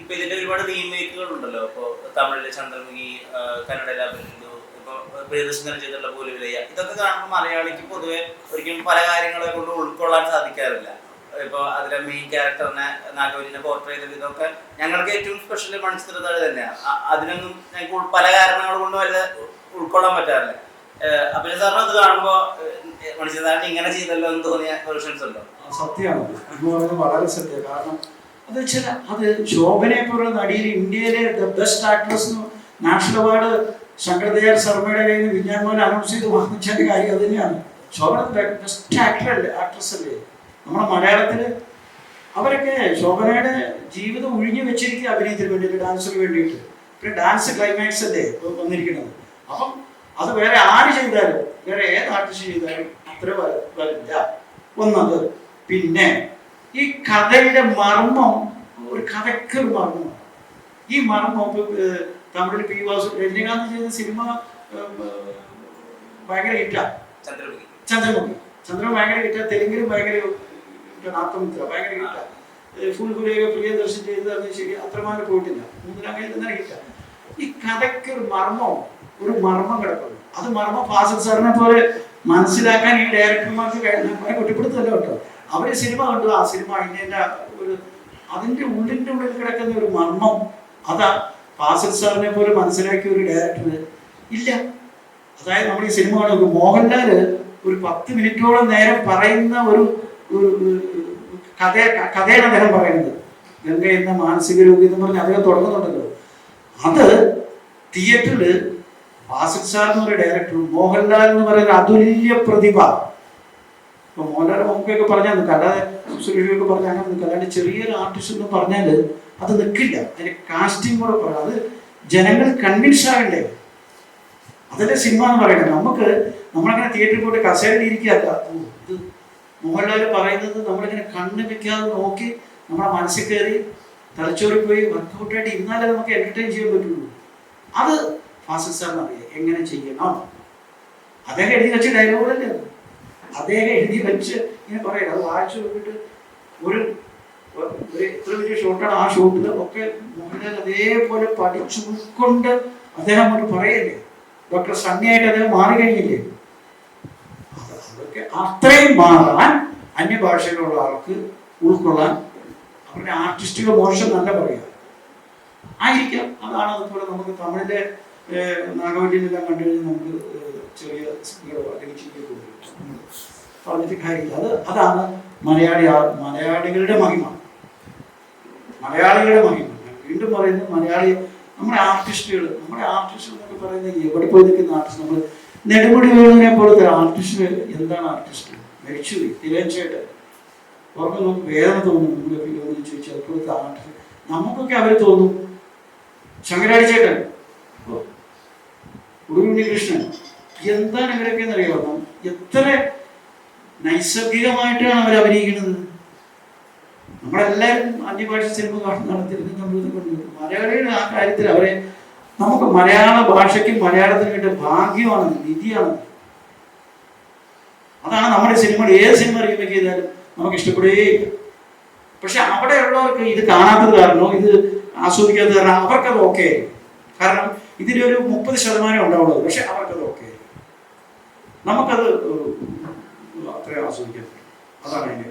ഇപ്പൊ ഇതിന്റെ ഒരുപാട് റീമേക്കുകൾ ഉണ്ടല്ലോ ഇപ്പൊ തമിഴിലെ ചന്ദ്രമുഖി കന്നഡയിലെ അഭിനന്ദു ഇപ്പൊ പ്രിയദർശനം ചെയ്തിട്ടുള്ള പോലുവിലയ്യ. ഇതൊക്കെ കാണുമ്പോൾ മലയാളിക്ക് പൊതുവെ ഒരിക്കലും പല കാര്യങ്ങളെ കൊണ്ട് ഉൾക്കൊള്ളാൻ സാധിക്കാറില്ല. ഇപ്പൊ അതിലെ മെയിൻ ക്യാരക്ടറിനെ നാഗവലിനെ പോർട്രേ ചെയ്ത ഇതൊക്കെ ഞങ്ങൾക്ക് ഏറ്റവും സ്പെഷ്യൽ മണിച്ചിത്രത്താഴ് തന്നെയാണ് അതിനൊന്നും ഞങ്ങൾക്ക് പല കാരണങ്ങൾ കൊണ്ട് വല്ല ഉൾക്കൊള്ളാൻ പറ്റാറില്ല. അപ്പൊ സാറിന് അത് കാണുമ്പോ മണിച്ചിത്രത്താഴിന് ഇങ്ങനെ ചെയ്തല്ലോ എന്ന് തോന്നിയ വെർഷൻസ് ഉണ്ടോ? സത്യമാണ് വളരെ സത്യം. കാരണം അത് ചില അത് ശോഭനയെ പോലുള്ള നടിയിൽ ഇന്ത്യയിലെ the best actress national award Shankar Dayal ശർമ്മയുടെ കയ്യിൽ നിന്ന് വിജ്ഞാൻ മോഹൻ അനൗൺസ് ചെയ്ത് വാങ്ങിച്ചതിന്റെ കാര്യം അത് തന്നെയാണ്. ശോഭന ബെസ്റ്റ് ആക്ടർ അല്ലേ ആക്ട്രസ് അല്ലേ? നമ്മുടെ മലയാളത്തിൽ അവരൊക്കെ ശോഭനയുടെ ജീവിതം ഒഴിഞ്ഞു വെച്ചിരിക്കുക അഭിനയത്തിന് വേണ്ടിയിട്ട് ഡാൻസിന് വേണ്ടിയിട്ട്. പിന്നെ ഡാൻസ് ക്ലൈമാക്സ് അല്ലേ വന്നിരിക്കുന്നത്. അപ്പം അത് വേറെ ആര് ചെയ്താലും വേറെ ഏത് ആർട്ടിസ്റ്റ് ചെയ്താലും അത്ര വരില്ല. ഒന്നത് പിന്നെ ഈ കഥയുടെ മർമ്മം ഒരു കഥയ്ക്ക് ഒരു മർമ്മമാണ് ഈ മർമ്മം ഇപ്പൊ തമിഴിൽ പി വാസു രജനീകാന്ത് ചെയ്ത സിനിമ ഭയങ്കര ഹിറ്റാണ് ചന്ദ്രമുഖി. ചന്ദ്രമുഖി. ചന്ദ്രൻ ഭയങ്കര ഹിറ്റാ. തെലുങ്കിലും ഭയങ്കര ഹിറ്റാണ് ആത്മമിത്ര ഭയങ്കര ഹിറ്റാ. ഫുൾ പുലിയൊക്കെ പ്രിയദർശൻ ചെയ്തതെന്ന് ശരി അത്രമാനം പോയിട്ടില്ല. മൂന്നിലങ്ങനെ തന്നെ ഹിറ്റാ. ഈ കഥയ്ക്ക് ഒരു മർമ്മം ഒരു മർമ്മം കിടക്കുന്നു അത് മർമ്മം ഫാസിൽ സാറിനെ പോലെ മനസ്സിലാക്കാൻ ഈ ഡയറക്ടർമാർക്ക് കുറ്റപ്പെടുത്തല്ലോ കേട്ടോ അവർ സിനിമ കണ്ടു. ആ സിനിമ അതിന്റെ ഒരു അതിന്റെ ഉള്ളിന്റെ ഉള്ളിൽ കിടക്കുന്ന ഒരു മർമ്മം അതാ ഫാസിൽ സാറിനെ പോലെ മനസ്സിലാക്കിയ ഒരു ഡയറക്ടർ ഇല്ല. അതായത് നമ്മൾ ഈ സിനിമ കാണുന്നത് മോഹൻലാൽ ഒരു പത്ത് മിനിറ്റോളം നേരം പറയുന്ന ഒരു കഥ കഥയാണ് അദ്ദേഹം പറയുന്നത്. ഗംഗ എന്ന മാനസിക രോഗി എന്ന് പറഞ്ഞ് അദ്ദേഹം തുടങ്ങുന്നുണ്ടല്ലോ. അത് തിയേറ്ററിൽ ഫാസിൽ സാർ എന്ന് പറയുന്ന ഡയറക്ടർ മോഹൻലാൽ എന്ന് പറയുന്ന അതുല്യ പ്രതിഭ ഇപ്പൊ മോഹൻലാൽ മമ്മൂക്കയൊക്കെ പറഞ്ഞാൽ നിൽക്കുക അല്ലാതെ സുരേഷൊക്കെ പറഞ്ഞാൽ അങ്ങനെ നിൽക്കുക അല്ലാണ്ട് ചെറിയൊരു ആർട്ടിസ്റ്റ് എന്ന് പറഞ്ഞാൽ അത് നിൽക്കില്ല അതിന്റെ കാസ്റ്റിംഗ് കൂടെ പറയാം അത് ജനങ്ങൾ കൺവിൻസ് ആകണ്ടേ. അതല്ലേ സിനിമ എന്ന് പറയുന്നത്. നമുക്ക് നമ്മളങ്ങനെ തിയേറ്ററിൽ പോയിട്ട് കസേരയിൽ ഇരിക്കുക മോഹൻലാൽ പറയുന്നത് നമ്മളിങ്ങനെ കണ്ണ് വെക്കാതെ നോക്കി നമ്മുടെ മനസ്സിൽ കയറി തലച്ചോറിൽ പോയി വർക്കൗട്ടായിട്ട് ഇരുന്നാലേ നമുക്ക് എന്റർടൈൻ ചെയ്യാൻ പറ്റുള്ളൂ. അത് ഫാസിസ്റ്റാർ എന്നറിയാം എങ്ങനെ ചെയ്യണം? അദ്ദേഹം എഴുതി വെച്ച ഡയലോഗല്ലേ? അദ്ദേഹം എഴുതി വെച്ച് ഇങ്ങനെ പറയണം. അത് വായിച്ചു നോക്കിയിട്ട് ഒരു ഒരു എത്ര വലിയ ഷോട്ടാണ് ആ ഷോട്ടിൽ ഒക്കെ മോഹൻലാൽ അതേപോലെ പഠിച്ചു ഉൾക്കൊണ്ട് അദ്ദേഹം അങ്ങോട്ട് പറയല്ലേ? ഡോക്ടർ സണ്ണിയായിട്ട് അദ്ദേഹം മാറി കഴിഞ്ഞില്ലേ? അത് അതൊക്കെ അത്രയും മാറാൻ അന്യഭാഷയിലുള്ള ആൾക്ക് ഉൾക്കൊള്ളാൻ അവരുടെ ആർട്ടിസ്റ്റുകൾ മോശം നല്ല പറയാം. ആയിരിക്കാം. അതാണ് അതുപോലെ നമുക്ക് തമിഴിലെ നാഗവല്ലിനെല്ലാം കണ്ടു കഴിഞ്ഞാൽ നമുക്ക് ചെറിയ സ്ത്രീകളോ അല്ലെങ്കിൽ ചിരിയൊക്കെ പറഞ്ഞിട്ട് കാര്യമില്ല. അത് അതാണ് മലയാളി മലയാളികളുടെ മഹിമ. മലയാളികളുടെ മഹിമ. വീണ്ടും പറയുന്നത് മലയാളി നമ്മുടെ ആർട്ടിസ്റ്റുകൾ നമ്മുടെ ആർട്ടിസ്റ്റ് എന്നൊക്കെ പറയുന്നത് എവിടെ പോയി നിൽക്കുന്ന ആർട്ടിസ്റ്റ് നമ്മൾ നെടുമുടി വേണുവിനെ പോലത്തെ ആർട്ടിസ്റ്റ് എന്താണ് ആർട്ടിസ്റ്റ് മരിച്ചു അവർക്ക് നമുക്ക് വേദന തോന്നും നമ്മുടെ ഫിലിമിൽ ചോദിച്ചാൽ അപ്പോഴത്തെ ആർട്ടിസ്റ്റ് നമുക്കൊക്കെ അവർ തോന്നും. ശങ്കരാടി ചേട്ടൻ ഉടുകുണ്ണികൃഷ്ണൻ എന്താണ് ഇവരൊക്കെ എന്നറിയാം എത്ര നൈസർഗികമായിട്ടാണ് അവർ അഭിനയിക്കുന്നത്? നമ്മളെല്ലാവരും അന്യഭാഷ സിനിമ കാണുന്നതാണ് തിരുവനന്തപുരത്ത് മലയാളിയുടെ ആ കാര്യത്തിൽ അവരെ നമുക്ക് മലയാള ഭാഷയ്ക്കും മലയാളത്തിനും കിട്ടിയ ഭാഗ്യമാണ് നിധിയാണ്. അതാണ് നമ്മുടെ സിനിമ. ഏത് സിനിമ റീമേക്ക് ചെയ്താലും നമുക്ക് ഇഷ്ടപ്പെടുകയില്ല പക്ഷെ അവിടെയുള്ളവർക്ക് ഇത് കാണാത്തത് കാരണമോ ഇത് ആസ്വദിക്കാത്തത് കാരണം അവർക്കത് ഓക്കെ കാരണം ഇതിലൊരു മുപ്പത് ശതമാനം ഉണ്ടാവുള്ളൂ. പക്ഷെ ഓക്കെ നമുക്കത് അത്രയും ആസ്വദിക്കാൻ അതാണ് അതിന്റെ